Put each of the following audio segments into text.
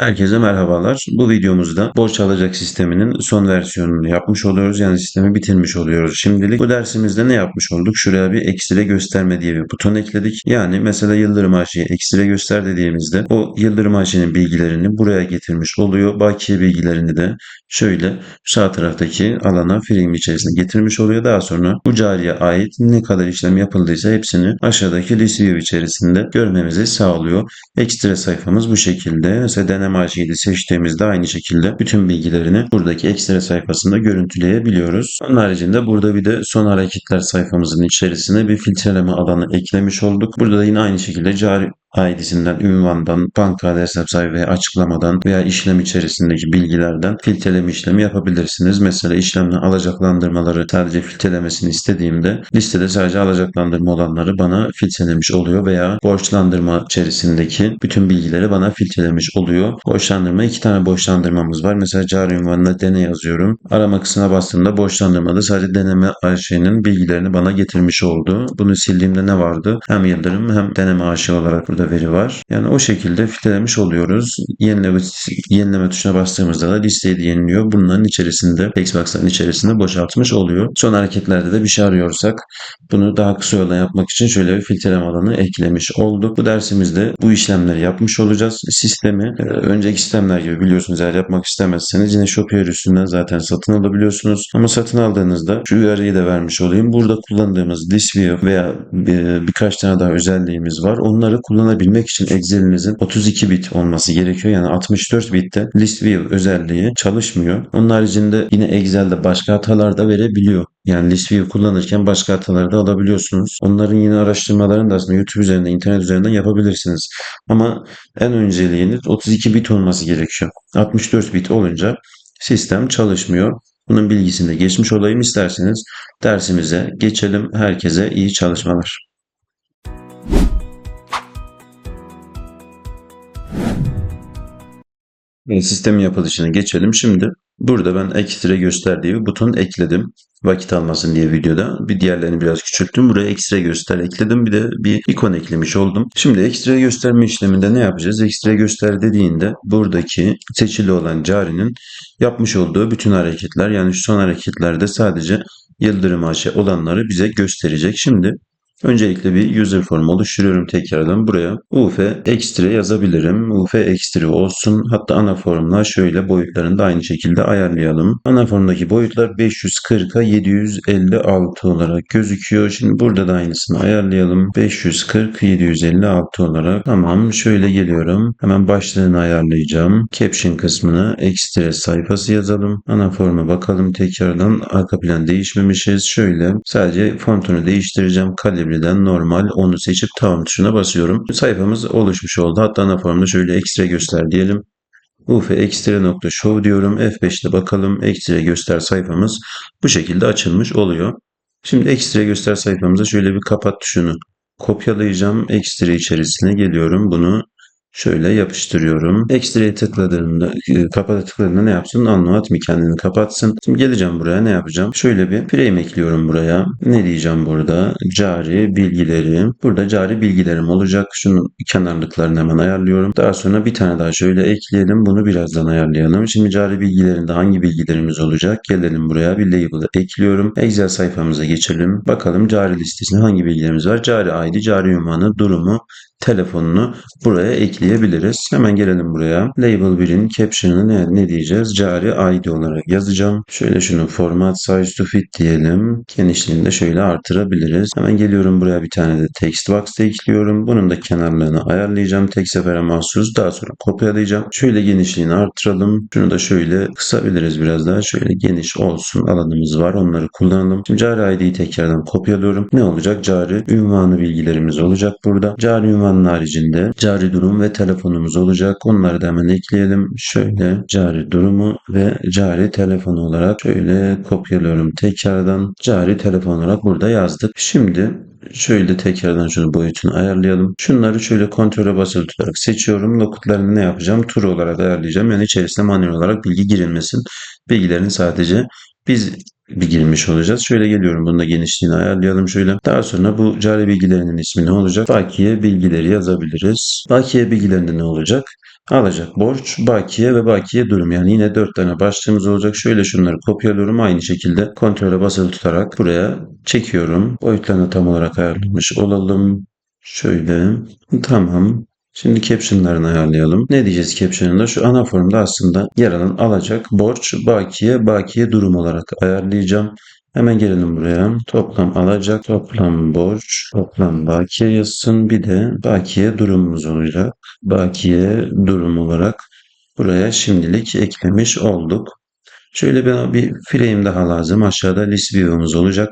Herkese merhabalar. Bu videomuzda borç alacak sisteminin son versiyonunu yapmış oluyoruz. Yani sistemi bitirmiş oluyoruz. Şimdilik bu dersimizde ne yapmış olduk? Şuraya bir ekstra gösterme diye bir buton ekledik. Yani mesela Yıldırım AŞ'ye ekstra göster dediğimizde o Yıldırım AŞ'nin bilgilerini buraya getirmiş oluyor. Bakiye bilgilerini de şöyle sağ taraftaki alana frame içerisine getirmiş oluyor. Daha sonra bu cariye ait ne kadar işlem yapıldıysa hepsini aşağıdaki list view içerisinde görmemizi sağlıyor. Ekstra sayfamız bu şekilde. Mesela deneme AŞ'yi seçtiğimizde aynı şekilde bütün bilgilerini buradaki ekstra sayfasında görüntüleyebiliyoruz. Onun haricinde burada bir de son hareketler sayfamızın içerisine bir filtreleme alanı eklemiş olduk. Burada da yine aynı şekilde cari ID'sinden, ünvandan, banka hesap sahibi veya açıklamadan veya işlem içerisindeki bilgilerden filtreleme işlemi yapabilirsiniz. Mesela işlemle alacaklandırmaları sadece filtrelemesini istediğimde listede sadece alacaklandırma olanları bana filtrelemiş oluyor veya borçlandırma içerisindeki bütün bilgileri bana filtrelemiş oluyor. Borçlandırma iki tane borçlandırmamız var. Mesela cari ünvanına dene yazıyorum. Arama kısmına bastığımda borçlandırmada sadece deneme AŞ'nin bilgilerini bana getirmiş oldu. Bunu sildiğimde ne vardı? Hem yıldırım hem deneme AŞ olarak burada veri var. Yani o şekilde filtrelemiş oluyoruz. Yenileme, yenileme tuşuna bastığımızda da listeyi de yeniliyor. Bunların içerisinde, Xbox'ların içerisinde boşaltmış oluyor. Son hareketlerde de bir şey arıyorsak bunu daha kısa yoldan yapmak için şöyle bir filtreleme alanı eklemiş olduk. Bu dersimizde bu işlemleri yapmış olacağız. Sistemi e, önceki sistemler gibi biliyorsunuz eğer yapmak istemezseniz yine Shopier üstünden zaten satın alabiliyorsunuz. Ama satın aldığınızda şu uyarıyı da vermiş olayım. Burada kullandığımız list view veya bir, birkaç tane daha özelliğimiz var. Onları kullanabilmek için Excel'inizin 32 bit olması gerekiyor. Yani 64 bitte list view özelliği çalışmıyor. Onun haricinde yine Excel'de başka hatalar da verebiliyor. Yani list view kullanırken başka hataları da alabiliyorsunuz. Onların yine araştırmalarını da aslında YouTube üzerinde, internet üzerinden yapabilirsiniz. Ama en önceliğiniz 32 bit olması gerekiyor. 64 bit olunca sistem çalışmıyor. Bunun bilgisini de geçmiş olayım isterseniz dersimize geçelim. Herkese iyi çalışmalar. Sistemin yapılışına geçelim. Şimdi burada ben ekstra göster diye bir buton ekledim. Vakit almasın diye videoda. Bir diğerlerini biraz küçülttüm. Buraya ekstra göster ekledim. Bir de bir ikon eklemiş oldum. Şimdi ekstra gösterme işleminde ne yapacağız? Ekstra göster dediğinde buradaki seçili olan carinin yapmış olduğu bütün hareketler yani şu son hareketlerde sadece yıldırım aşı olanları bize gösterecek. Şimdi Öncelikle bir user form oluşturuyorum tekrardan. Buraya UF ekstra yazabilirim. UF ekstra olsun. Hatta ana formla şöyle boyutlarını da aynı şekilde ayarlayalım. Ana formdaki boyutlar 540'a 756 olarak gözüküyor. Şimdi burada da aynısını ayarlayalım. 540 756 olarak. Tamam şöyle geliyorum. Hemen başlığını ayarlayacağım. Caption kısmını ekstra sayfası yazalım. Ana forma bakalım tekrardan. Arka plan değişmemişiz. Şöyle sadece fontunu değiştireceğim. Kalibre birden normal onu seçip tamam tuşuna basıyorum. Sayfamız oluşmuş oldu. Hatta ana formda şöyle ekstra göster diyelim. UF ekstra nokta show diyorum. F5'te bakalım. Ekstra göster sayfamız bu şekilde açılmış oluyor. Şimdi ekstra göster sayfamıza şöyle bir kapat tuşunu kopyalayacağım. Ekstra içerisine geliyorum. Bunu Şöyle yapıştırıyorum. Ekstra'ya tıkladığımda, e, kapata tıkladığımda ne yapsın? Anlat mı kendini kapatsın. Şimdi geleceğim buraya ne yapacağım? Şöyle bir frame ekliyorum buraya. Ne diyeceğim burada? Cari bilgileri. Burada cari bilgilerim olacak. Şunun kenarlıklarını hemen ayarlıyorum. Daha sonra bir tane daha şöyle ekleyelim. Bunu birazdan ayarlayalım. Şimdi cari bilgilerinde hangi bilgilerimiz olacak? Gelelim buraya bir label ekliyorum. Excel sayfamıza geçelim. Bakalım cari listesinde hangi bilgilerimiz var? Cari ID, cari ünvanı, durumu, telefonunu buraya ekleyebiliriz. Hemen gelelim buraya. Label 1'in caption'ını ne, ne diyeceğiz? Cari ID olarak yazacağım. Şöyle şunu format size to fit diyelim. Genişliğini de şöyle artırabiliriz. Hemen geliyorum buraya bir tane de text box ekliyorum. Bunun da kenarlarını ayarlayacağım. Tek sefere mahsus. Daha sonra kopyalayacağım. Şöyle genişliğini artıralım. Şunu da şöyle kısabiliriz biraz daha. Şöyle geniş olsun. Alanımız var. Onları kullanalım. Şimdi cari ID'yi tekrardan kopyalıyorum. Ne olacak? Cari ünvanı bilgilerimiz olacak burada. Cari ünvan Ünvanın haricinde cari durum ve telefonumuz olacak. Onları da hemen ekleyelim. Şöyle cari durumu ve cari telefon olarak şöyle kopyalıyorum tekrardan. Cari telefon olarak burada yazdık. Şimdi şöyle tekrardan şunu boyutunu ayarlayalım. Şunları şöyle kontrole basılı tutarak seçiyorum. Nokutlarını ne yapacağım? Tur olarak ayarlayacağım. Yani içerisine manuel olarak bilgi girilmesin. Bilgilerin sadece biz bir girmiş olacağız. Şöyle geliyorum. Bunun da genişliğini ayarlayalım şöyle. Daha sonra bu cari bilgilerinin ismi ne olacak? Bakiye bilgileri yazabiliriz. Bakiye bilgilerinde ne olacak? Alacak borç, bakiye ve bakiye durum. Yani yine 4 tane başlığımız olacak. Şöyle şunları kopyalıyorum. Aynı şekilde kontrole basılı tutarak buraya çekiyorum. Boyutlarını tam olarak ayarlamış olalım. Şöyle. Tamam. Şimdi caption'larını ayarlayalım. Ne diyeceğiz caption'ında? Şu ana formda aslında yer alan alacak, borç, bakiye, bakiye durum olarak ayarlayacağım. Hemen gelelim buraya. Toplam alacak, toplam borç, toplam bakiye yazsın. Bir de bakiye durumumuz olacak. Bakiye durum olarak buraya şimdilik eklemiş olduk. Şöyle bir, bir frame daha lazım. Aşağıda list view'umuz olacak.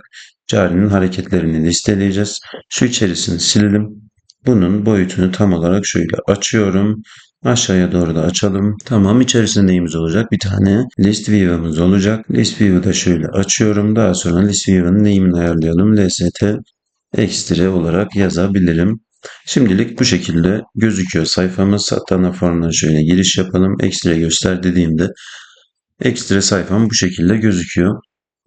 Carinin hareketlerini listeleyeceğiz. Şu içerisini silelim. Bunun boyutunu tam olarak şöyle açıyorum. Aşağıya doğru da açalım. Tamam içerisinde neyimiz olacak? Bir tane list view'ımız olacak. List view'u da şöyle açıyorum. Daha sonra list view'ın neyimini ayarlayalım. lst ekstra olarak yazabilirim. Şimdilik bu şekilde gözüküyor sayfamız. Hatta ana formuna şöyle giriş yapalım. Ekstra göster dediğimde ekstra sayfam bu şekilde gözüküyor.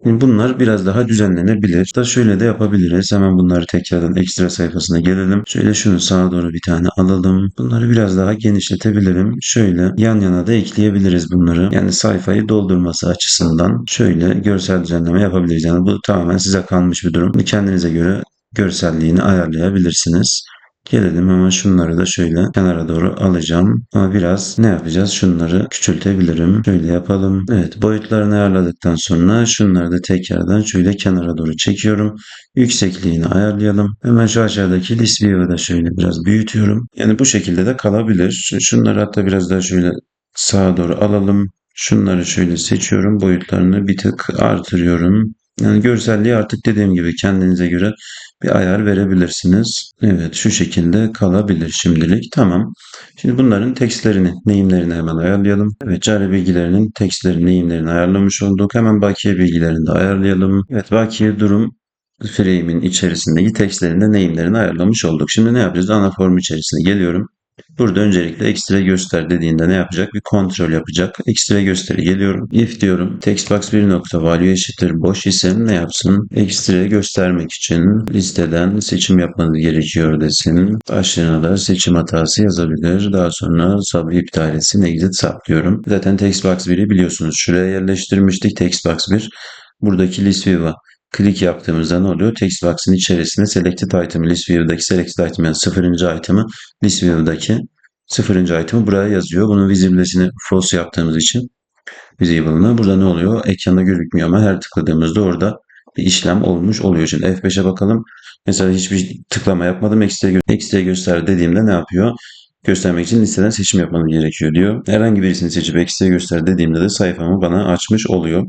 Bunlar biraz daha düzenlenebilir. Da şöyle de yapabiliriz. Hemen bunları tekrardan ekstra sayfasına gelelim. Şöyle şunu sağa doğru bir tane alalım. Bunları biraz daha genişletebilirim. Şöyle yan yana da ekleyebiliriz bunları. Yani sayfayı doldurması açısından şöyle görsel düzenleme yapabiliriz. Yani bu tamamen size kalmış bir durum. Kendinize göre görselliğini ayarlayabilirsiniz. Gelelim ama şunları da şöyle kenara doğru alacağım. Ama biraz ne yapacağız? Şunları küçültebilirim. Şöyle yapalım. Evet boyutlarını ayarladıktan sonra şunları da tekrardan şöyle kenara doğru çekiyorum. Yüksekliğini ayarlayalım. Hemen şu aşağıdaki list view'ı da şöyle biraz büyütüyorum. Yani bu şekilde de kalabilir. Şunları hatta biraz daha şöyle sağa doğru alalım. Şunları şöyle seçiyorum. Boyutlarını bir tık artırıyorum. Yani görselliği artık dediğim gibi kendinize göre bir ayar verebilirsiniz. Evet şu şekilde kalabilir şimdilik. Tamam. Şimdi bunların tekstlerini, neyimlerini hemen ayarlayalım. Evet cari bilgilerinin tekstlerini, neyimlerini ayarlamış olduk. Hemen bakiye bilgilerini de ayarlayalım. Evet bakiye durum frame'in içerisindeki tekstlerinde neyimlerini ayarlamış olduk. Şimdi ne yapacağız? Ana form içerisine geliyorum. Burada öncelikle ekstra göster dediğinde ne yapacak? Bir kontrol yapacak. Ekstra gösteri geliyorum. If diyorum. Textbox 1 nokta value eşittir boş ise ne yapsın? Ekstra göstermek için listeden seçim yapmanız gerekiyor desin. Başlığına da seçim hatası yazabilir. Daha sonra sub iptal etsin. Exit sub diyorum. Zaten Textbox 1'i biliyorsunuz. Şuraya yerleştirmiştik Textbox 1. Buradaki list view'a klik yaptığımızda ne oluyor? Text box'ın içerisinde selected item list view'daki selected item yani sıfırıncı item'ı list view'daki sıfırıncı item'ı buraya yazıyor. Bunun visibilesini false yaptığımız için visible'ını burada ne oluyor? Ekranda gözükmüyor ama her tıkladığımızda orada bir işlem olmuş oluyor. Şimdi F5'e bakalım. Mesela hiçbir tıklama yapmadım. Gö ekstra göster dediğimde ne yapıyor? Göstermek için listeden seçim yapmam gerekiyor diyor. Herhangi birisini seçip ekstra göster dediğimde de sayfamı bana açmış oluyor.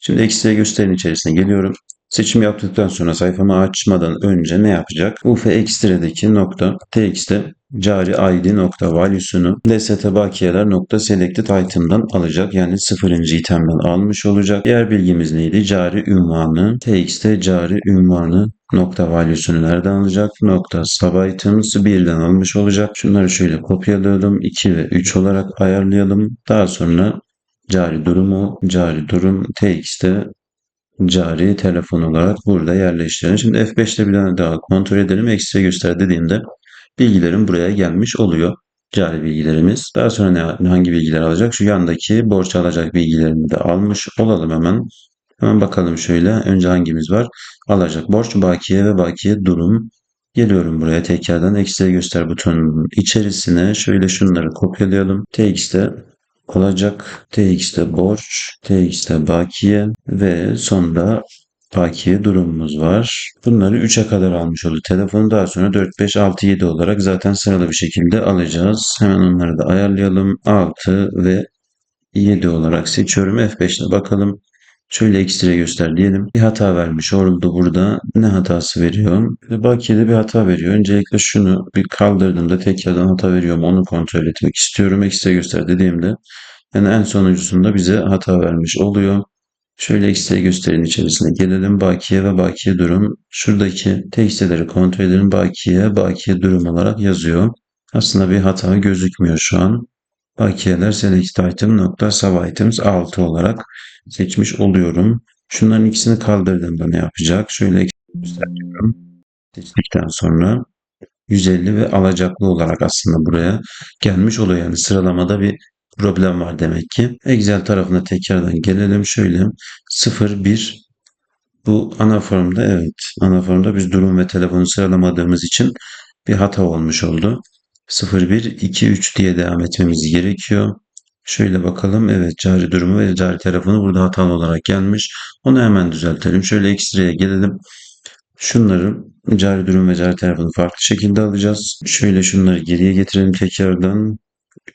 Şimdi ekstra gösterin içerisine geliyorum. Seçim yaptıktan sonra sayfamı açmadan önce ne yapacak? UF ekstradaki nokta txt'te cari id nokta value'sunu lst bakiyeler nokta selected item'dan alacak. Yani sıfırıncı itemden almış olacak. Diğer bilgimiz neydi? Cari ünvanı txt'te cari ünvanı nokta value'sunu nereden alacak? Nokta sub items birden almış olacak. Şunları şöyle kopyalayalım. 2 ve 3 olarak ayarlayalım. Daha sonra cari durumu, cari durum txt'te cari telefon olarak burada yerleştirelim. Şimdi F5'te bir tane daha kontrol edelim. Ekstra göster dediğimde bilgilerim buraya gelmiş oluyor. Cari bilgilerimiz. Daha sonra ne, hangi bilgiler alacak? Şu yandaki borç alacak bilgilerini de almış olalım hemen. Hemen bakalım şöyle. Önce hangimiz var? Alacak borç, bakiye ve bakiye durum. Geliyorum buraya tekrardan ekstra göster butonunun içerisine. Şöyle şunları kopyalayalım. TX'te olacak. TX'de borç, TX'de bakiye ve sonda bakiye durumumuz var. Bunları 3'e kadar almış oldu. Telefonu daha sonra 4, 5, 6, 7 olarak zaten sıralı bir şekilde alacağız. Hemen onları da ayarlayalım. 6 ve 7 olarak seçiyorum. F5'te bakalım. Şöyle ekstra göster diyelim. Bir hata vermiş oldu burada. Ne hatası veriyor? Bakiyede bir hata veriyor. Öncelikle şunu bir kaldırdığımda tekrardan hata veriyor mu onu kontrol etmek istiyorum. Ekstra göster dediğimde yani en sonuncusunda bize hata vermiş oluyor. Şöyle ekstra gösterin içerisine gelelim. Bakiye ve bakiye durum. Şuradaki teksteleri kontrol edelim. Bakiye, bakiye durum olarak yazıyor. Aslında bir hata gözükmüyor şu an. Bakiyeler select item nokta sub items 6 olarak seçmiş oluyorum. Şunların ikisini kaldırdığımda ne yapacak? Şöyle gösteriyorum. Seçtikten sonra 150 ve alacaklı olarak aslında buraya gelmiş oluyor. Yani sıralamada bir problem var demek ki. Excel tarafına tekrardan gelelim. Şöyle 0, 1 bu ana formda evet ana formda biz durum ve telefonu sıralamadığımız için bir hata olmuş oldu. 0, 1, 2, 3 diye devam etmemiz gerekiyor. Şöyle bakalım. Evet cari durumu ve cari telefonu burada hatalı olarak gelmiş. Onu hemen düzeltelim. Şöyle ekstraya gelelim. Şunları cari durum ve cari telefonu farklı şekilde alacağız. Şöyle şunları geriye getirelim tekrardan.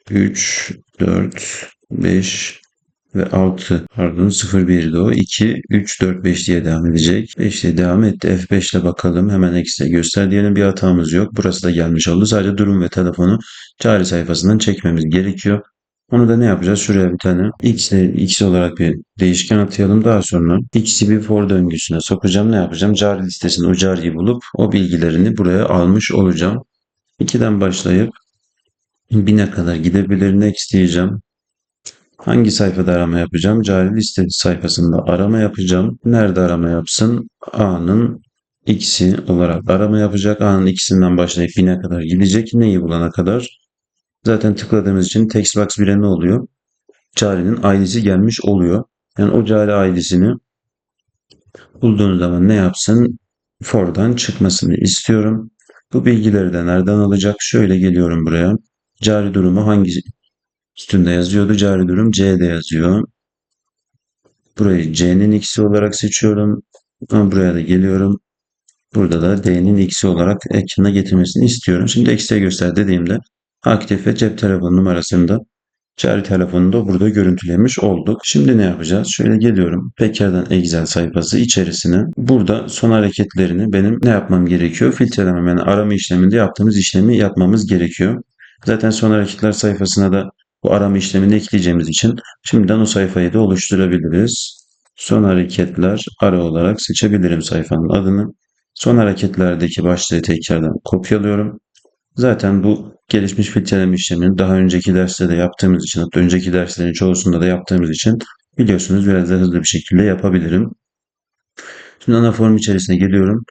3, 4, 5 ve 6 pardon 0 1'de o 2 3 4 5 diye devam edecek. 5 diye devam etti. F5 ile bakalım. Hemen eksi göster diyelim. Bir hatamız yok. Burası da gelmiş oldu. Sadece durum ve telefonu cari sayfasından çekmemiz gerekiyor. Onu da ne yapacağız? Şuraya bir tane x, x olarak bir değişken atayalım. Daha sonra x'i bir for döngüsüne sokacağım. Ne yapacağım? Cari listesinde o cariyi bulup o bilgilerini buraya almış olacağım. 2'den başlayıp 1000'e kadar gidebilir. Next diyeceğim. Hangi sayfada arama yapacağım? Cari liste sayfasında arama yapacağım. Nerede arama yapsın? A'nın x'i olarak arama yapacak. A'nın x'inden başlayıp 1000'e kadar gidecek. Neyi bulana kadar? Zaten tıkladığımız için textbox 1'e ne oluyor? Cari'nin ailesi gelmiş oluyor. Yani o cari ailesini bulduğunuz zaman ne yapsın? For'dan çıkmasını istiyorum. Bu bilgileri de nereden alacak? Şöyle geliyorum buraya. Cari durumu hangi üstünde yazıyordu? Cari durum C'de yazıyor. Burayı C'nin x'i olarak seçiyorum. Buraya da geliyorum. Burada da D'nin x'i olarak ekrana getirmesini istiyorum. Şimdi eksiye göster dediğimde aktif ve cep telefonu numarasında cari telefonunu da burada görüntülemiş olduk. Şimdi ne yapacağız? Şöyle geliyorum. Tekrardan Excel sayfası içerisine. Burada son hareketlerini benim ne yapmam gerekiyor? Filtrelemem yani arama işleminde yaptığımız işlemi yapmamız gerekiyor. Zaten son hareketler sayfasına da bu arama işlemini ekleyeceğimiz için şimdiden o sayfayı da oluşturabiliriz. Son hareketler ara olarak seçebilirim sayfanın adını. Son hareketlerdeki başlığı tekrardan kopyalıyorum. Zaten bu gelişmiş filtreleme işlemini daha önceki derste de yaptığımız için, hatta önceki derslerin çoğusunda da yaptığımız için biliyorsunuz biraz daha hızlı bir şekilde yapabilirim. Şimdi ana form içerisine geliyorum.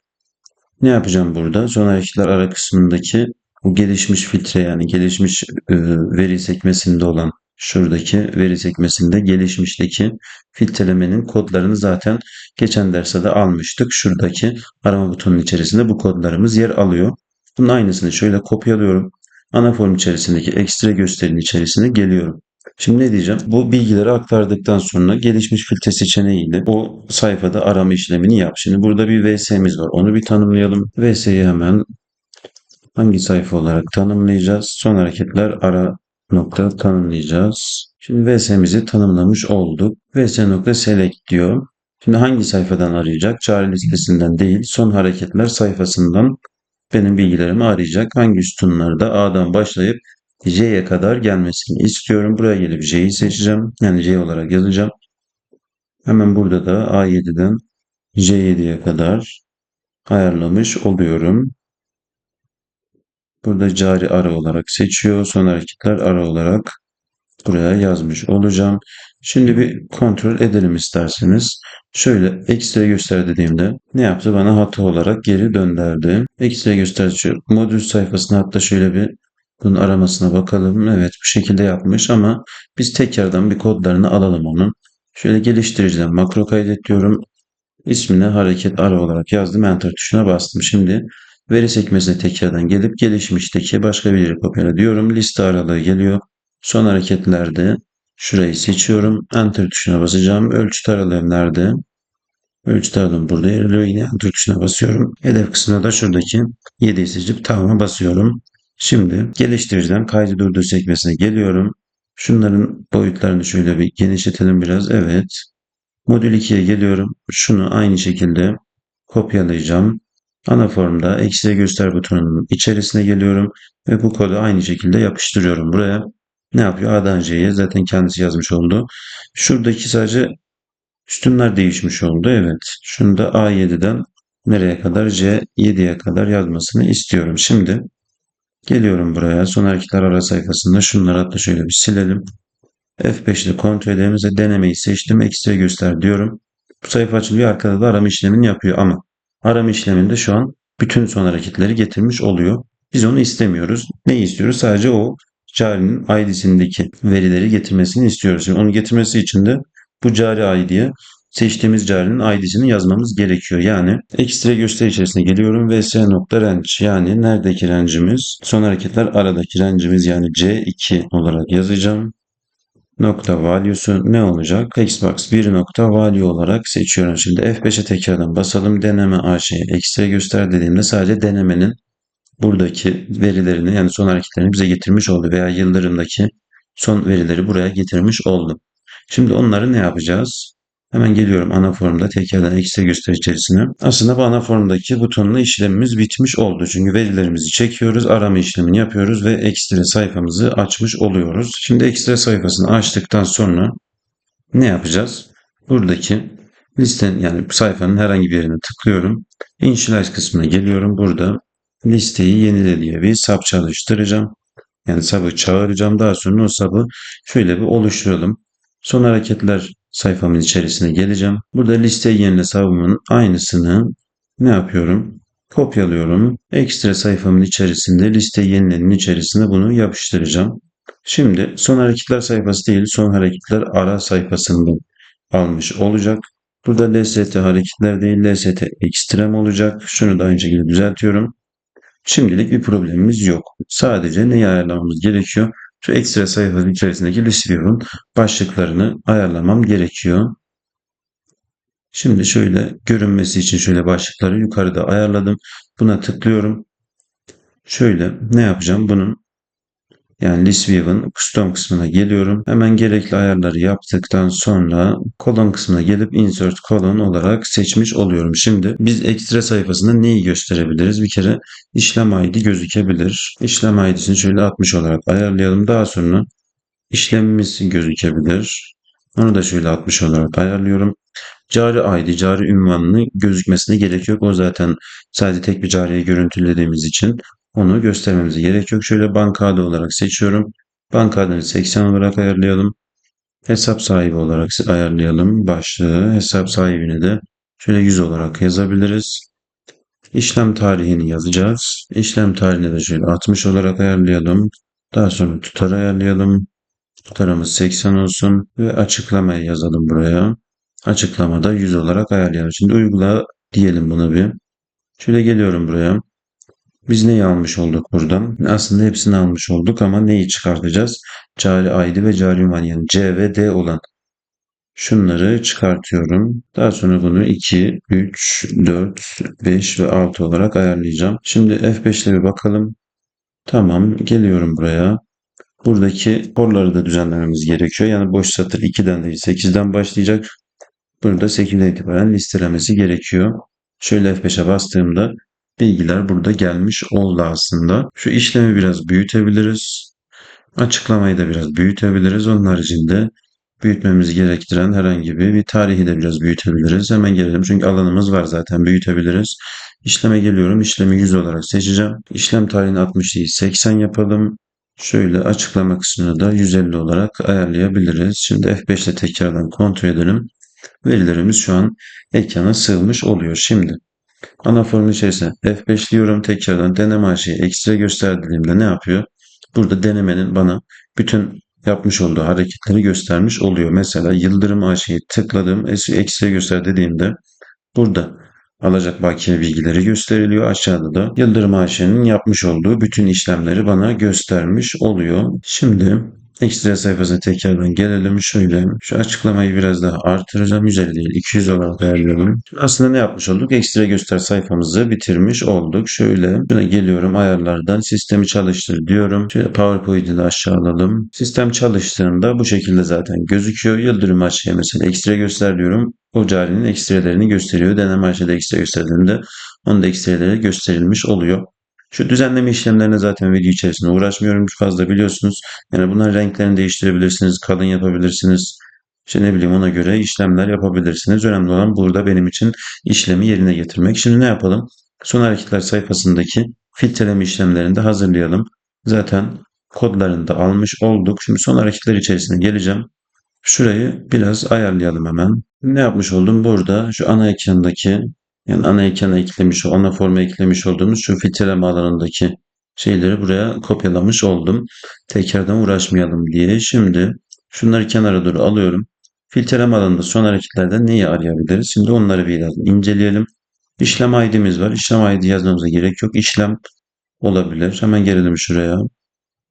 Ne yapacağım burada? Son hareketler ara kısmındaki bu gelişmiş filtre yani gelişmiş e, veri sekmesinde olan şuradaki veri sekmesinde gelişmişteki filtrelemenin kodlarını zaten geçen derste de almıştık. Şuradaki arama butonun içerisinde bu kodlarımız yer alıyor. Bunun aynısını şöyle kopyalıyorum. Ana form içerisindeki ekstra gösterinin içerisine geliyorum. Şimdi ne diyeceğim? Bu bilgileri aktardıktan sonra gelişmiş filtre seçeneğiyle o sayfada arama işlemini yap. Şimdi burada bir VS'miz var. Onu bir tanımlayalım. VS'yi hemen hangi sayfa olarak tanımlayacağız? Son hareketler ara nokta tanımlayacağız. Şimdi VS'mizi tanımlamış olduk. VS.select diyor. Şimdi hangi sayfadan arayacak? Çağrı listesinden değil, son hareketler sayfasından benim bilgilerimi arayacak. Hangi sütunlarda A'dan başlayıp J'ye kadar gelmesini istiyorum. Buraya gelip J'yi seçeceğim. Yani J olarak yazacağım. Hemen burada da A7'den J7'ye kadar ayarlamış oluyorum. Burada cari ara olarak seçiyor. Son hareketler ara olarak buraya yazmış olacağım. Şimdi bir kontrol edelim isterseniz. Şöyle ekstra göster dediğimde ne yaptı? Bana hata olarak geri döndürdü. Ekstra göster modül sayfasına hatta şöyle bir bunun aramasına bakalım. Evet bu şekilde yapmış ama biz tekrardan bir kodlarını alalım onun. Şöyle geliştiriciden makro kaydet diyorum. İsmine hareket ara olarak yazdım. Enter tuşuna bastım. Şimdi veri sekmesine tekrardan gelip gelişmişteki başka bir yere kopyala diyorum. Liste aralığı geliyor. Son hareketlerde şurayı seçiyorum. Enter tuşuna basacağım. Ölçüt aralığı nerede? Ölçüt aralığım burada yer alıyor. Yine Enter tuşuna basıyorum. Hedef kısmına da şuradaki 7'yi seçip tamam'a basıyorum. Şimdi geliştiriciden kaydı durdur sekmesine geliyorum. Şunların boyutlarını şöyle bir genişletelim biraz. Evet. Modül 2'ye geliyorum. Şunu aynı şekilde kopyalayacağım. Ana formda eksiye göster butonunun içerisine geliyorum ve bu kodu aynı şekilde yapıştırıyorum buraya. Ne yapıyor? A'dan C'ye zaten kendisi yazmış oldu. Şuradaki sadece sütunlar değişmiş oldu. Evet. Şunu da A7'den nereye kadar? C7'ye kadar yazmasını istiyorum. Şimdi geliyorum buraya. Son hareketler ara sayfasında şunları hatta şöyle bir silelim. F5'li kontrol edelim. Denemeyi seçtim. Eksiye göster diyorum. Bu sayfa açılıyor. Arkada da arama işlemini yapıyor ama arama işleminde şu an bütün son hareketleri getirmiş oluyor. Biz onu istemiyoruz. Ne istiyoruz? Sadece o carinin ID'sindeki verileri getirmesini istiyoruz. Şimdi onu getirmesi için de bu cari ID'ye seçtiğimiz carinin ID'sini yazmamız gerekiyor. Yani ekstra gösteri içerisine geliyorum. vs.range yani neredeki range'imiz? Son hareketler aradaki range'imiz yani C2 olarak yazacağım. Nokta value'su ne olacak? Xbox 1 nokta value olarak seçiyorum. Şimdi F5'e tekrardan basalım. Deneme AŞ'ye ekstra göster dediğimde sadece denemenin buradaki verilerini yani son hareketlerini bize getirmiş oldu veya yıldırımdaki son verileri buraya getirmiş oldu. Şimdi onları ne yapacağız? Hemen geliyorum ana formda tekrardan ekstra göster içerisine. Aslında bu ana formdaki butonla işlemimiz bitmiş oldu. Çünkü verilerimizi çekiyoruz, arama işlemini yapıyoruz ve ekstra sayfamızı açmış oluyoruz. Şimdi ekstra sayfasını açtıktan sonra ne yapacağız? Buradaki listen yani sayfanın herhangi bir yerine tıklıyorum. Initialize kısmına geliyorum. Burada listeyi yenile diye bir sub çalıştıracağım. Yani sub'ı çağıracağım. Daha sonra o sub'ı şöyle bir oluşturalım. Son hareketler sayfamın içerisine geleceğim. Burada listeyi yenile sub'ımın aynısını ne yapıyorum? Kopyalıyorum. Ekstra sayfamın içerisinde liste yenilenin içerisine bunu yapıştıracağım. Şimdi son hareketler sayfası değil son hareketler ara sayfasından almış olacak. Burada LST hareketler değil LST ekstrem olacak. Şunu da aynı şekilde düzeltiyorum. Şimdilik bir problemimiz yok. Sadece neyi ayarlamamız gerekiyor? Şu ekstra sayfanın içerisindeki receiver'ın başlıklarını ayarlamam gerekiyor. Şimdi şöyle görünmesi için şöyle başlıkları yukarıda ayarladım. Buna tıklıyorum. Şöyle ne yapacağım? Bunun yani list view'ın custom kısmına geliyorum. Hemen gerekli ayarları yaptıktan sonra kolon kısmına gelip insert kolon olarak seçmiş oluyorum. Şimdi biz ekstra sayfasında neyi gösterebiliriz? Bir kere işlem ID gözükebilir. İşlem ID'sini şöyle 60 olarak ayarlayalım. Daha sonra işlemimiz gözükebilir. Onu da şöyle 60 olarak ayarlıyorum. Cari ID, cari ünvanını gözükmesine gerek yok. O zaten sadece tek bir cariye görüntülediğimiz için onu göstermemize gerek yok. Şöyle banka adı olarak seçiyorum. Banka adını 80 olarak ayarlayalım. Hesap sahibi olarak ayarlayalım. Başlığı hesap sahibini de şöyle 100 olarak yazabiliriz. İşlem tarihini yazacağız. İşlem tarihini de şöyle 60 olarak ayarlayalım. Daha sonra tutar ayarlayalım. Tutarımız 80 olsun ve açıklamayı yazalım buraya. Açıklamada 100 olarak ayarlayalım. Şimdi uygula diyelim buna bir. Şöyle geliyorum buraya. Biz neyi almış olduk buradan? Aslında hepsini almış olduk ama neyi çıkartacağız? Cari ID ve cari ünvan yani C ve D olan şunları çıkartıyorum. Daha sonra bunu 2, 3, 4, 5 ve 6 olarak ayarlayacağım. Şimdi F5'le bir bakalım. Tamam geliyorum buraya. Buradaki forları da düzenlememiz gerekiyor. Yani boş satır 2'den değil 8'den başlayacak. Burada 8'den itibaren listelemesi gerekiyor. Şöyle F5'e bastığımda bilgiler burada gelmiş oldu aslında. Şu işlemi biraz büyütebiliriz. Açıklamayı da biraz büyütebiliriz. Onun haricinde büyütmemizi gerektiren herhangi bir, bir tarihi de biraz büyütebiliriz. Hemen gelelim çünkü alanımız var zaten büyütebiliriz. İşleme geliyorum. İşlemi 100 olarak seçeceğim. İşlem tarihini 60 değil 80 yapalım. Şöyle açıklama kısmını da 150 olarak ayarlayabiliriz. Şimdi F5 ile tekrardan kontrol edelim. Verilerimiz şu an ekrana sığmış oluyor. Şimdi ana formun içerisine F5 diyorum. Tekrardan deneme aşıyı ekstra gösterdiğimde ne yapıyor? Burada denemenin bana bütün yapmış olduğu hareketleri göstermiş oluyor. Mesela yıldırım aşıyı tıkladım. Ekstra göster dediğimde burada alacak bakiye bilgileri gösteriliyor. Aşağıda da Yıldırım AŞ'nin yapmış olduğu bütün işlemleri bana göstermiş oluyor. Şimdi ekstra sayfasına tekrardan gelelim. Şöyle şu açıklamayı biraz daha artıracağım. 150 değil 200 olarak ayarlıyorum. Aslında ne yapmış olduk? Ekstra göster sayfamızı bitirmiş olduk. Şöyle şuna geliyorum ayarlardan sistemi çalıştır diyorum. Şöyle PowerPoint'i de aşağı alalım. Sistem çalıştığında bu şekilde zaten gözüküyor. Yıldırım açıya mesela ekstra göster diyorum. O carinin ekstrelerini gösteriyor. Deneme aşağıda ekstra gösterdiğinde onun da ekstreleri gösterilmiş oluyor. Şu düzenleme işlemlerine zaten video içerisinde uğraşmıyorum fazla biliyorsunuz. Yani bunların renklerini değiştirebilirsiniz, kalın yapabilirsiniz. İşte ne bileyim ona göre işlemler yapabilirsiniz. Önemli olan burada benim için işlemi yerine getirmek. Şimdi ne yapalım? Son hareketler sayfasındaki filtreleme işlemlerini de hazırlayalım. Zaten kodlarını da almış olduk. Şimdi son hareketler içerisine geleceğim. Şurayı biraz ayarlayalım hemen. Ne yapmış oldum? Burada şu ana ekrandaki yani ana ekrana eklemiş, ana forma eklemiş olduğumuz şu filtreleme alanındaki şeyleri buraya kopyalamış oldum. Tekrardan uğraşmayalım diye. Şimdi şunları kenara doğru alıyorum. Filtreleme alanında son hareketlerde neyi arayabiliriz? Şimdi onları biraz inceleyelim. İşlem ID'miz var. İşlem ID yazmamıza gerek yok. İşlem olabilir. Hemen gelelim şuraya.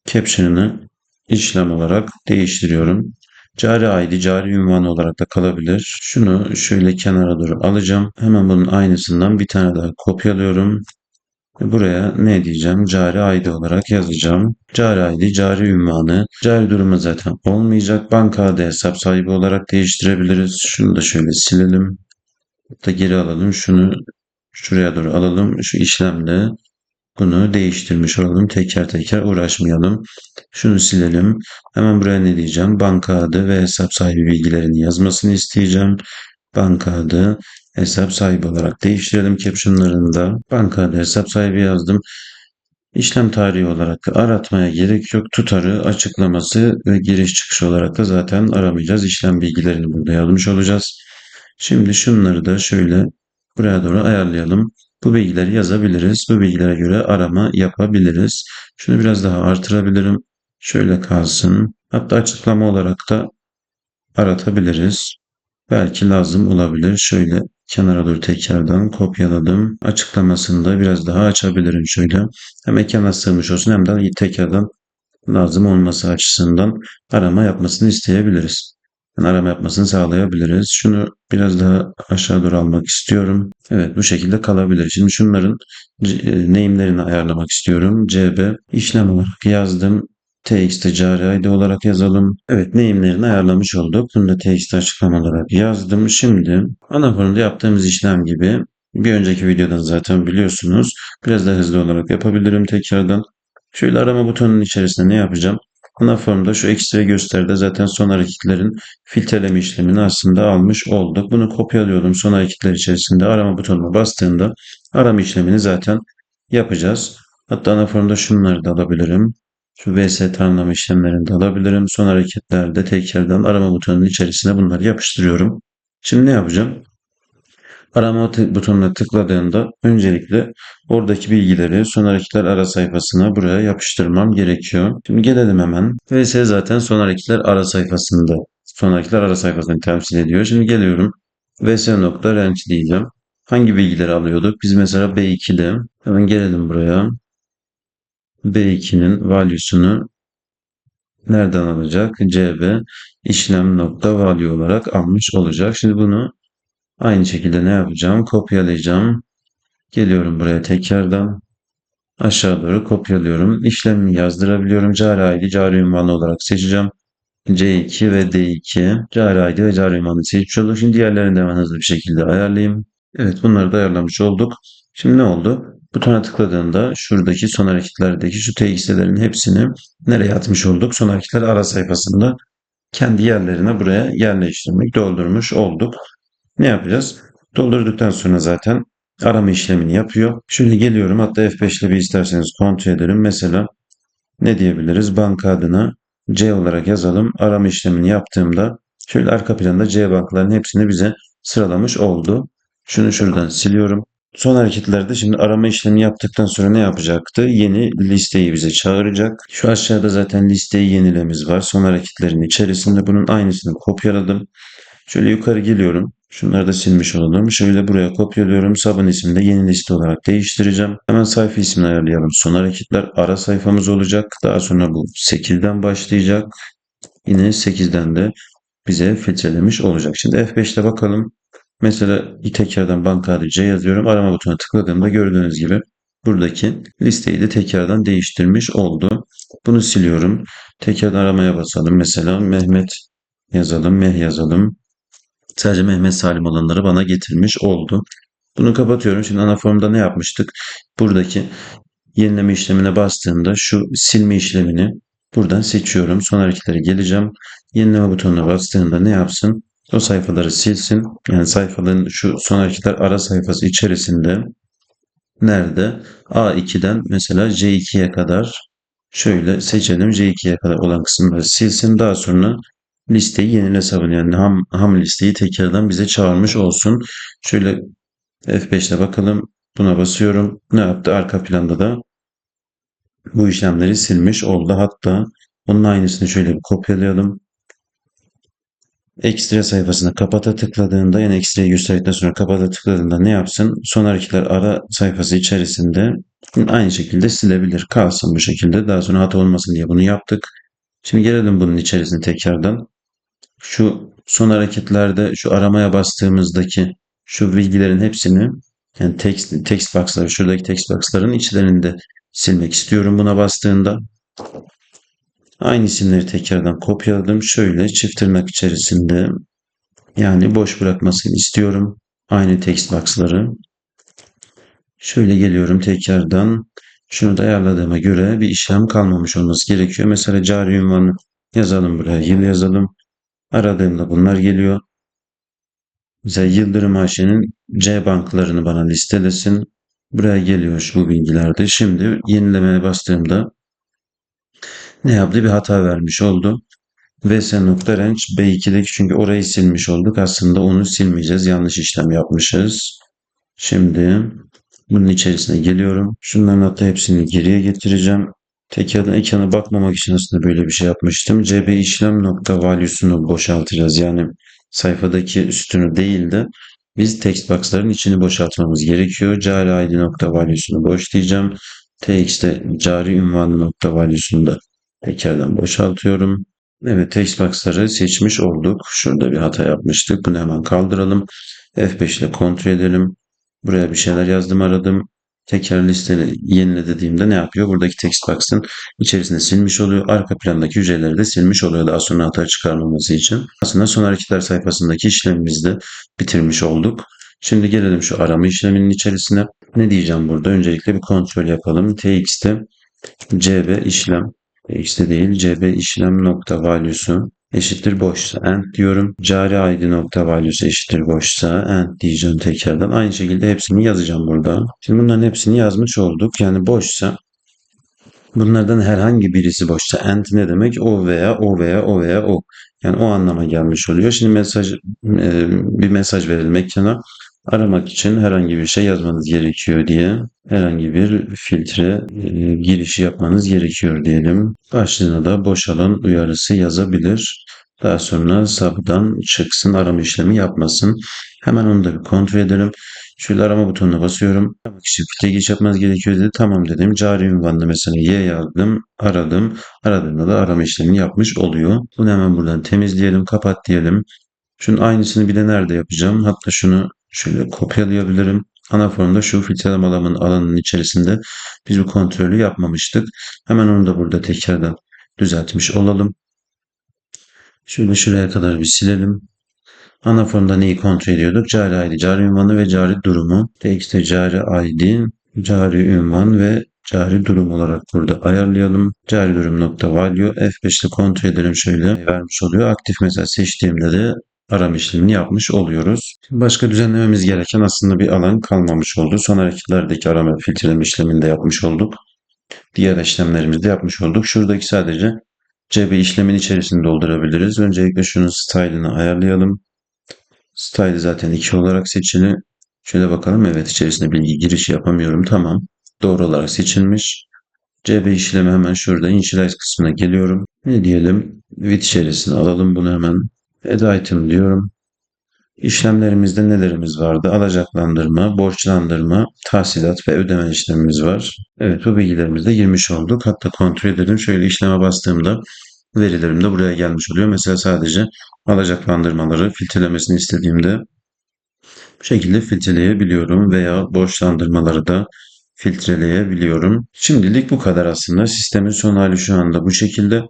Caption'ını işlem olarak değiştiriyorum. Cari ID, cari ünvan olarak da kalabilir. Şunu şöyle kenara doğru alacağım. Hemen bunun aynısından bir tane daha kopyalıyorum. Buraya ne diyeceğim? Cari ID olarak yazacağım. Cari ID, cari ünvanı. Cari durumu zaten olmayacak. Banka adı hesap sahibi olarak değiştirebiliriz. Şunu da şöyle silelim. Da geri alalım. Şunu şuraya doğru alalım. Şu işlemle bunu değiştirmiş olalım. Teker teker uğraşmayalım. Şunu silelim. Hemen buraya ne diyeceğim? Banka adı ve hesap sahibi bilgilerini yazmasını isteyeceğim. Banka adı, hesap sahibi olarak değiştirelim captionlarını da. Banka adı, hesap sahibi yazdım. İşlem tarihi olarak aratmaya gerek yok. Tutarı, açıklaması ve giriş çıkış olarak da zaten aramayacağız. İşlem bilgilerini burada yazmış olacağız. Şimdi şunları da şöyle buraya doğru ayarlayalım. Bu bilgileri yazabiliriz. Bu bilgilere göre arama yapabiliriz. Şunu biraz daha artırabilirim. Şöyle kalsın. Hatta açıklama olarak da aratabiliriz. Belki lazım olabilir. Şöyle kenara doğru tekrardan kopyaladım. Açıklamasını da biraz daha açabilirim şöyle. Hem ekrana sığmış olsun hem de tekrardan lazım olması açısından arama yapmasını isteyebiliriz. Yani arama yapmasını sağlayabiliriz. Şunu biraz daha aşağı doğru almak istiyorum. Evet bu şekilde kalabilir. Şimdi şunların e, name'lerini ayarlamak istiyorum. CB işlem olarak yazdım. TXT cari ID olarak yazalım. Evet name'lerini ayarlamış olduk. Bunu da TXT açıklama olarak yazdım. Şimdi ana formda yaptığımız işlem gibi bir önceki videodan zaten biliyorsunuz. Biraz daha hızlı olarak yapabilirim tekrardan. Şöyle arama butonunun içerisinde ne yapacağım? Ana formda şu ekstra gösteride zaten son hareketlerin filtreleme işlemini aslında almış olduk. Bunu kopyalıyorum son hareketler içerisinde arama butonuna bastığımda arama işlemini zaten yapacağız. Hatta ana formda şunları da alabilirim. Şu VS tanımlama işlemlerini de alabilirim. Son hareketlerde tekrardan arama butonunun içerisine bunları yapıştırıyorum. Şimdi ne yapacağım? Arama butonuna tıkladığımda öncelikle oradaki bilgileri son hareketler ara sayfasına buraya yapıştırmam gerekiyor. Şimdi gelelim hemen. VS zaten son hareketler ara sayfasında. Son hareketler ara sayfasını temsil ediyor. Şimdi geliyorum. vs.range diyeceğim. Hangi bilgileri alıyorduk? Biz mesela B2'de hemen gelelim buraya. B2'nin value'sunu nereden alacak? CB işlem nokta value olarak almış olacak. Şimdi bunu aynı şekilde ne yapacağım? Kopyalayacağım. Geliyorum buraya tekrardan. Aşağı doğru kopyalıyorum. İşlemi yazdırabiliyorum. Cari ID, cari ünvanı olarak seçeceğim. C2 ve D2 cari ID ve cari ünvanı seçmiş olduk. Şimdi diğerlerini de hemen hızlı bir şekilde ayarlayayım. Evet bunları da ayarlamış olduk. Şimdi ne oldu? Butona tıkladığında şuradaki son hareketlerdeki şu TX'lerin hepsini nereye atmış olduk? Son hareketler ara sayfasında kendi yerlerine buraya yerleştirmek, doldurmuş olduk. Ne yapacağız? Doldurduktan sonra zaten arama işlemini yapıyor. Şimdi geliyorum hatta F5 ile bir isterseniz kontrol edelim. Mesela ne diyebiliriz? Banka adına C olarak yazalım. Arama işlemini yaptığımda şöyle arka planda C bankların hepsini bize sıralamış oldu. Şunu şuradan siliyorum. Son hareketlerde şimdi arama işlemi yaptıktan sonra ne yapacaktı? Yeni listeyi bize çağıracak. Şu aşağıda zaten listeyi yenilemiz var. Son hareketlerin içerisinde bunun aynısını kopyaladım. Şöyle yukarı geliyorum. Şunları da silmiş olalım. Şöyle buraya kopyalıyorum. Sabun ismini de yeni liste olarak değiştireceğim. Hemen sayfa ismini ayarlayalım. Son hareketler ara sayfamız olacak. Daha sonra bu 8'den başlayacak. Yine 8'den de bize filtrelemiş olacak. Şimdi F5'te bakalım. Mesela tekrardan banka C yazıyorum. Arama butonuna tıkladığımda gördüğünüz gibi buradaki listeyi de tekrardan değiştirmiş oldu. Bunu siliyorum. Tekrardan aramaya basalım. Mesela Mehmet yazalım. Meh yazalım. Sadece Mehmet Salim olanları bana getirmiş oldu. Bunu kapatıyorum. Şimdi ana formda ne yapmıştık? Buradaki yenileme işlemine bastığımda şu silme işlemini buradan seçiyorum. Son hareketlere geleceğim. Yenileme butonuna bastığımda ne yapsın? O sayfaları silsin. Yani sayfaların şu son hareketler ara sayfası içerisinde nerede? A2'den mesela C2'ye kadar şöyle seçelim. C2'ye kadar olan kısımları silsin. Daha sonra listeyi yenile savun yani ham, ham listeyi tekrardan bize çağırmış olsun. Şöyle F5'te bakalım. Buna basıyorum. Ne yaptı? Arka planda da bu işlemleri silmiş oldu. Hatta onun aynısını şöyle bir kopyalayalım. Ekstra sayfasına kapata tıkladığında yani ekstrayı gösterdikten sonra kapata tıkladığında ne yapsın? Son hareketler ara sayfası içerisinde aynı şekilde silebilir. Kalsın bu şekilde. Daha sonra hata olmasın diye bunu yaptık. Şimdi gelelim bunun içerisine tekrardan. Şu son hareketlerde şu aramaya bastığımızdaki şu bilgilerin hepsini yani text, text box'ları şuradaki text box'ların içlerinde silmek istiyorum buna bastığında. Aynı isimleri tekrardan kopyaladım. Şöyle çift tırnak içerisinde yani boş bırakmasını istiyorum. Aynı text box'ları. Şöyle geliyorum tekrardan. Şunu da ayarladığıma göre bir işlem kalmamış olması gerekiyor. Mesela cari ünvanı yazalım buraya. Yıl yazalım. Aradığımda bunlar geliyor. Mesela Yıldırım AŞ'nin C banklarını bana listelesin. Buraya geliyor şu bilgilerde. Şimdi yenilemeye bastığımda ne yaptı? Bir hata vermiş oldu. vs.range B2'deki çünkü orayı silmiş olduk. Aslında onu silmeyeceğiz. Yanlış işlem yapmışız. Şimdi bunun içerisine geliyorum. Şunların hatta hepsini geriye getireceğim. Tekrardan ekrana bakmamak için aslında böyle bir şey yapmıştım. cb işlem nokta value'sunu boşaltacağız. Yani sayfadaki üstünü değil de biz text box'ların içini boşaltmamız gerekiyor. Cari id nokta value'sunu boş diyeceğim. tx'te cari ünvanı nokta value'sunu da tekrardan boşaltıyorum. Evet text box'ları seçmiş olduk. Şurada bir hata yapmıştık. Bunu hemen kaldıralım. F5 ile kontrol edelim. Buraya bir şeyler yazdım aradım. Tekrar listeli yenile dediğimde ne yapıyor? Buradaki text box'ın içerisinde silmiş oluyor. Arka plandaki hücreleri de silmiş oluyor daha sonra hata çıkarmaması için. Aslında son hareketler sayfasındaki işlemimizi de bitirmiş olduk. Şimdi gelelim şu arama işleminin içerisine. Ne diyeceğim burada? Öncelikle bir kontrol yapalım. tx'te cb işlem tx'te değil cb işlem nokta value'su eşittir boşsa end diyorum. Cari id nokta value'su eşittir boşsa end diyeceğim tekrardan. Aynı şekilde hepsini yazacağım burada. Şimdi bunların hepsini yazmış olduk. Yani boşsa bunlardan herhangi birisi boşsa end ne demek? O veya o veya o veya o. Yani o anlama gelmiş oluyor. Şimdi mesaj bir mesaj verelim ekrana aramak için herhangi bir şey yazmanız gerekiyor diye herhangi bir filtre e, girişi yapmanız gerekiyor diyelim. Başlığına da boş alan uyarısı yazabilir. Daha sonra sabdan çıksın arama işlemi yapmasın. Hemen onu da bir kontrol edelim. Şöyle arama butonuna basıyorum. Aramak için filtre giriş yapmanız gerekiyor dedi. Tamam dedim. Cari ünvanında mesela Y yazdım. Aradım. Aradığımda da arama işlemini yapmış oluyor. Bunu hemen buradan temizleyelim. Kapat diyelim. Şunun aynısını bir de nerede yapacağım? Hatta şunu şöyle kopyalayabilirim. Ana formda şu filtreleme alanının alanının içerisinde biz bu kontrolü yapmamıştık. Hemen onu da burada tekrardan düzeltmiş olalım. Şöyle şuraya kadar bir silelim. Ana formda neyi kontrol ediyorduk? Cari ID, cari ünvanı ve cari durumu. Txt'te cari ID, cari ünvan ve cari durum olarak burada ayarlayalım. Cari durum nokta value F5 ile kontrol edelim şöyle vermiş oluyor. Aktif mesela seçtiğimde de arama işlemini yapmış oluyoruz. Başka düzenlememiz gereken aslında bir alan kalmamış oldu. Son hareketlerdeki arama filtreleme işlemini de yapmış olduk. Diğer işlemlerimizi de yapmış olduk. Şuradaki sadece CB işlemin içerisinde doldurabiliriz. Öncelikle şunun style'ını ayarlayalım. Style zaten 2 olarak seçili. Şöyle bakalım. Evet içerisinde bilgi girişi yapamıyorum. Tamam. Doğru olarak seçilmiş. CB işlemi hemen şurada initialize kısmına geliyorum. Ne diyelim? With içerisine alalım bunu hemen. Add diyorum. İşlemlerimizde nelerimiz vardı? Alacaklandırma, borçlandırma, tahsilat ve ödeme işlemimiz var. Evet bu bilgilerimizde girmiş olduk. Hatta kontrol edelim. Şöyle işleme bastığımda verilerim de buraya gelmiş oluyor. Mesela sadece alacaklandırmaları filtrelemesini istediğimde bu şekilde filtreleyebiliyorum veya borçlandırmaları da filtreleyebiliyorum. Şimdilik bu kadar aslında. Sistemin son hali şu anda bu şekilde.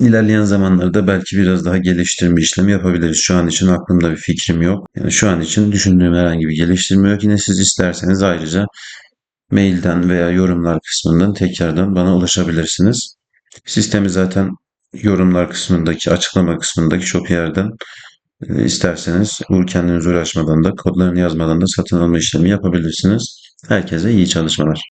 İlerleyen zamanlarda belki biraz daha geliştirme işlemi yapabiliriz. Şu an için aklımda bir fikrim yok. Yani şu an için düşündüğüm herhangi bir geliştirme yok. Yine siz isterseniz ayrıca mailden veya yorumlar kısmından tekrardan bana ulaşabilirsiniz. Sistemi zaten yorumlar kısmındaki, açıklama kısmındaki çok yerden e, isterseniz kendiniz uğraşmadan da kodlarını yazmadan da satın alma işlemi yapabilirsiniz. Herkese iyi çalışmalar.